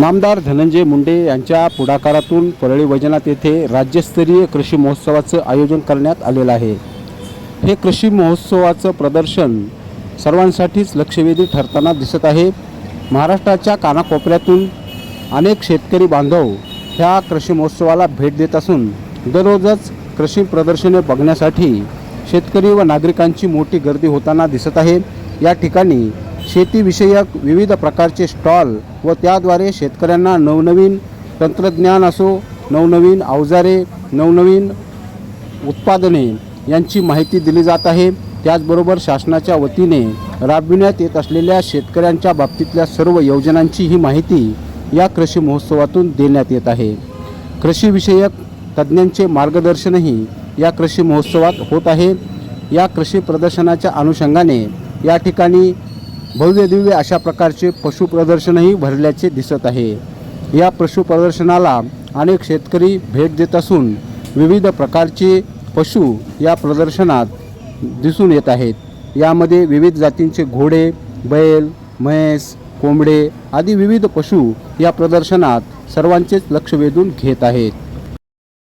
नामदार धनंजय मुंडे यांच्या पुढाकारातून परळी वैजनाथ येथे राज्यस्तरीय कृषी महोत्सवाचं आयोजन करण्यात आलेलं आहे. हे कृषी महोत्सवाचं प्रदर्शन सर्वांसाठीच लक्षवेधी ठरताना दिसत आहे. महाराष्ट्राच्या कानाकोपऱ्यातून अनेक शेतकरी बांधव ह्या कृषी महोत्सवाला भेट देत असून दररोजच कृषी प्रदर्शने बघण्यासाठी शेतकरी व नागरिकांची मोठी गर्दी होताना दिसत आहे. या ठिकाणी शेतीविषयक विविध प्रकारचे स्टॉल व त्याद्वारे शेतकऱ्यांना नवनवीन तंत्रज्ञान असो नवनवीन अवजारे नवनवीन उत्पादने यांची माहिती दिली जात आहे. त्याचबरोबर शासनाच्या वतीने राबविण्यात येत असलेल्या शेतकऱ्यांच्या बाबतीतल्या सर्व योजनांची ही माहिती या कृषी महोत्सवातून देण्यात येत आहे. कृषीविषयक तज्ज्ञांचे मार्गदर्शनही या कृषी महोत्सवात होत आहे. या कृषी प्रदर्शनाच्या अनुषंगाने या ठिकाणी भव्य दिव्य अशा प्रकारचे पशु प्रदर्शनही भरल्याचे दिसत आहे. या पशु प्रदर्शनाला अनेक शेतकरी भेट देत असून विविध प्रकारचे पशु या प्रदर्शनात दिसून येत आहेत. यामध्ये विविध जातींचे घोडे बैल म्हैस कोंबडे आदी विविध पशु या प्रदर्शनात सर्वांचेच लक्ष वेधून घेत आहेत.